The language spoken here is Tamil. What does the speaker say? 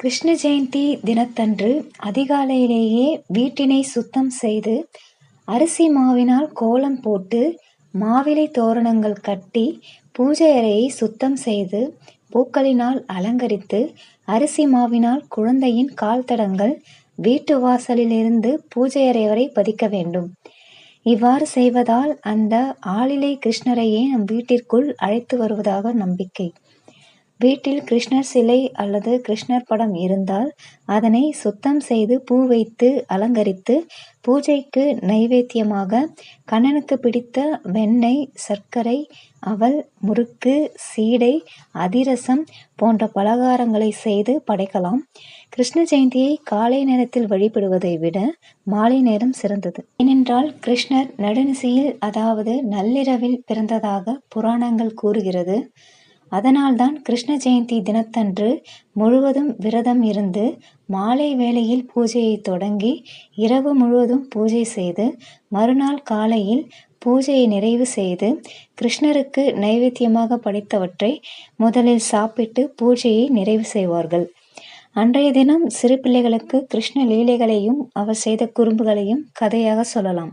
கிருஷ்ண ஜெயந்தி தினத்தன்று அதிகாலையிலேயே வீட்டினை சுத்தம் செய்து அரிசி மாவினால் கோலம் போட்டு மாவிலை தோரணங்கள் கட்டி பூஜை அறையை சுத்தம் செய்து பூக்களினால் அலங்கரித்து அரிசி மாவினால் குழந்தையின் கால் தடங்கள் வீட்டு வாசலிலிருந்து பூஜை அறை வரை பதிக்க வேண்டும். இவ்வாறு செய்வதால் அந்த ஆளிலை கிருஷ்ணரையே நம் வீட்டிற்குள் அழைத்து வருவதாக நம்பிக்கை. வீட்டில் கிருஷ்ணர் சிலை அல்லது கிருஷ்ணர் படம் இருந்தால் அதனை சுத்தம் செய்து பூ வைத்து அலங்கரித்து பூஜைக்கு நைவேத்தியமாக கண்ணனுக்கு பிடித்த வெண்ணெய் சர்க்கரை அவல் முறுக்கு சீடை அதிரசம் போன்ற பலகாரங்களை செய்து படைக்கலாம். கிருஷ்ண ஜெயந்தியை காலை நேரத்தில் வழிபடுவதை விட மாலை நேரம் சிறந்தது. ஏனென்றால் கிருஷ்ணர் நடுநிசையில் அதாவது நள்ளிரவில் பிறந்ததாக புராணங்கள் கூறுகிறது. அதனால்தான் கிருஷ்ண ஜெயந்தி தினத்தன்று முழுவதும் விரதம் இருந்து மாலை வேளையில் பூஜையை தொடங்கி இரவு முழுவதும் பூஜை செய்து மறுநாள் காலையில் பூஜையை நிறைவு செய்து கிருஷ்ணருக்கு நைவேத்தியமாக படைத்தவற்றை முதலில் சாப்பிட்டு பூஜையை நிறைவு செய்வார்கள். அன்றைய தினம் சிறு பிள்ளைகளுக்கு கிருஷ்ண லீலைகளையும் அவர் செய்த குறும்புகளையும் கதையாக சொல்லலாம்.